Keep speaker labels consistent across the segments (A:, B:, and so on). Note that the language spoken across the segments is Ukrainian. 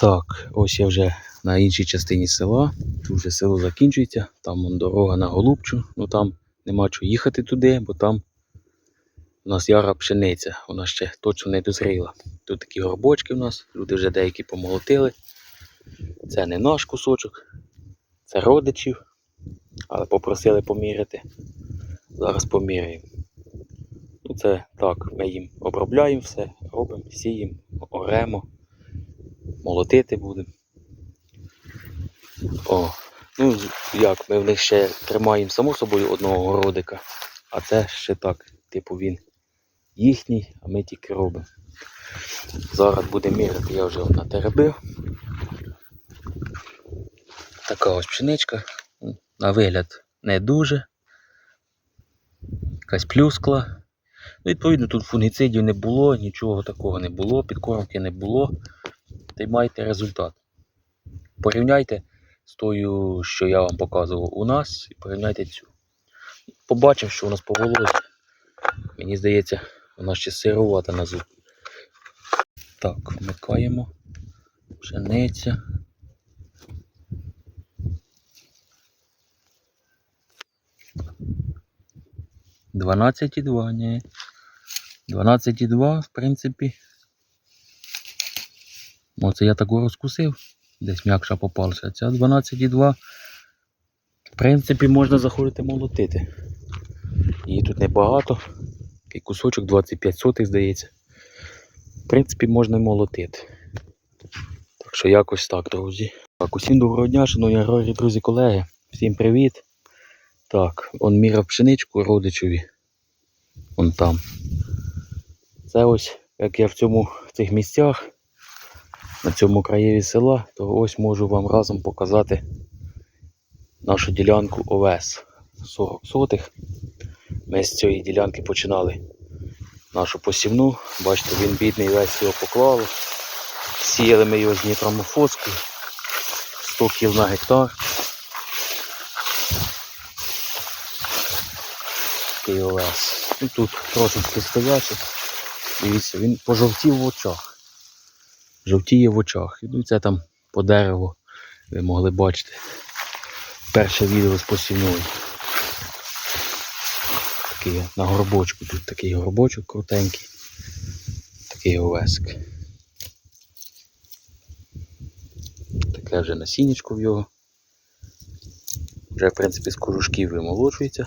A: Так, ось я вже на іншій частині села. Тут вже село закінчується. Там вон дорога на Голубчу. Ну там нема чого їхати туди, бо там у нас яра пшениця. Вона ще точно не дозріла. Тут такі горбочки у нас, люди вже деякі помолотили. Це не наш кусочок, це родичів. Але попросили поміряти. Зараз поміряємо. Ну це так, ми їм обробляємо все, робимо, сіємо, оремо, молотити будемо. О, ну як, ми в них ще тримаємо само собою одного городика, а це ще так, типу він їхній, а ми тільки робимо. Зараз будемо міряти, я вже натеребив. Така ось пшеничка. На вигляд не дуже. Якась плюскла. Ну, відповідно, тут фунгіцидів не було, нічого такого не було, підкормки не було. Та й маєте результат. Порівняйте з тою, що я вам показував у нас, і порівняйте цю. Побачимо, що у нас по волосі. Мені здається, вона ще сирувата на зуб. Так, вмикаємо. Пшениця. Дванадцять і два, ні. 12,2, в принципі. Оце я таку розкусив. Десь м'якша попалася. Ця 12,2. В принципі, можна заходити молотити. Її тут небагато. Такий кусочок 25 сотих, здається. В принципі, можна молотити. Так що якось так, друзі. Так, усім доброго дня, шановні аграрії, друзі, колеги. Всім привіт. Так, он міряв пшеничку родичеві. Вон там. Це ось, як я в цьому в цих місцях, на цьому краєві села, то ось можу вам разом показати нашу ділянку овес 40 сотих. Ми з цієї ділянки починали нашу посівну. Бачите, він бідний весь його поклали. Сіяли ми його з нітромофоскою 100 кіл на гектар. Такий овес. Ну, тут трошечки стоячий. Дивіться, він пожовтів в очах. Жовтіє в очах. Ну і це там по дереву ви могли бачити. Перше відео з посівною. Такий на горбочку. Тут такий горбочок крутенький. Такий овеск. Таке вже насіннячко в його. Вже в принципі з кожушків вимолочується.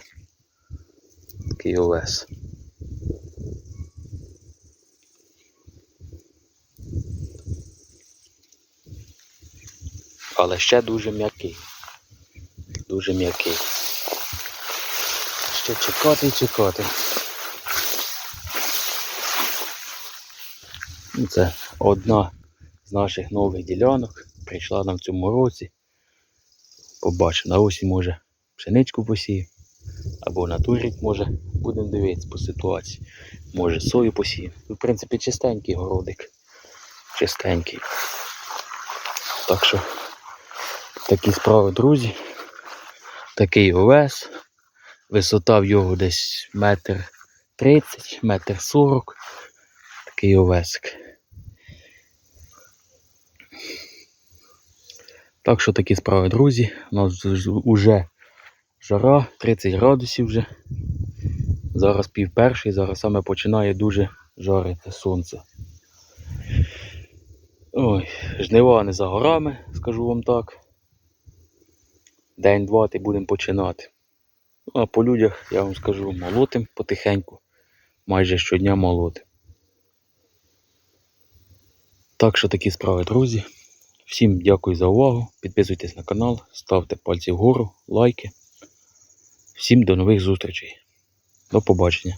A: Такий овес. Але ще дуже м'який. Дуже м'який. Ще чекати і чекати. Ну, Це одна з наших нових ділянок. Прийшла нам в цьому році. Побачимо, на осінь може пшеничку посіє. Або на може будемо дивитися по ситуації. Може сою посіє. В принципі, чистенький городик. Чистенький. Так що Такі справи, друзі. Такий овес. Висота в його десь метр тридцять, метр сорок. Такий овесик. Так що такі справи, друзі. У нас вже жара, 30 градусів вже. Зараз пів перший, зараз саме починає дуже жарити сонце. Ой, жнива не за горами, скажу вам так. День-два ти будемо починати. Ну, а по людях, я вам скажу, молотим потихеньку. Майже щодня молотим. Так що такі справи, друзі. Всім дякую за увагу. Підписуйтесь на канал, ставте пальці вгору, лайки. Всім до нових зустрічей. До побачення.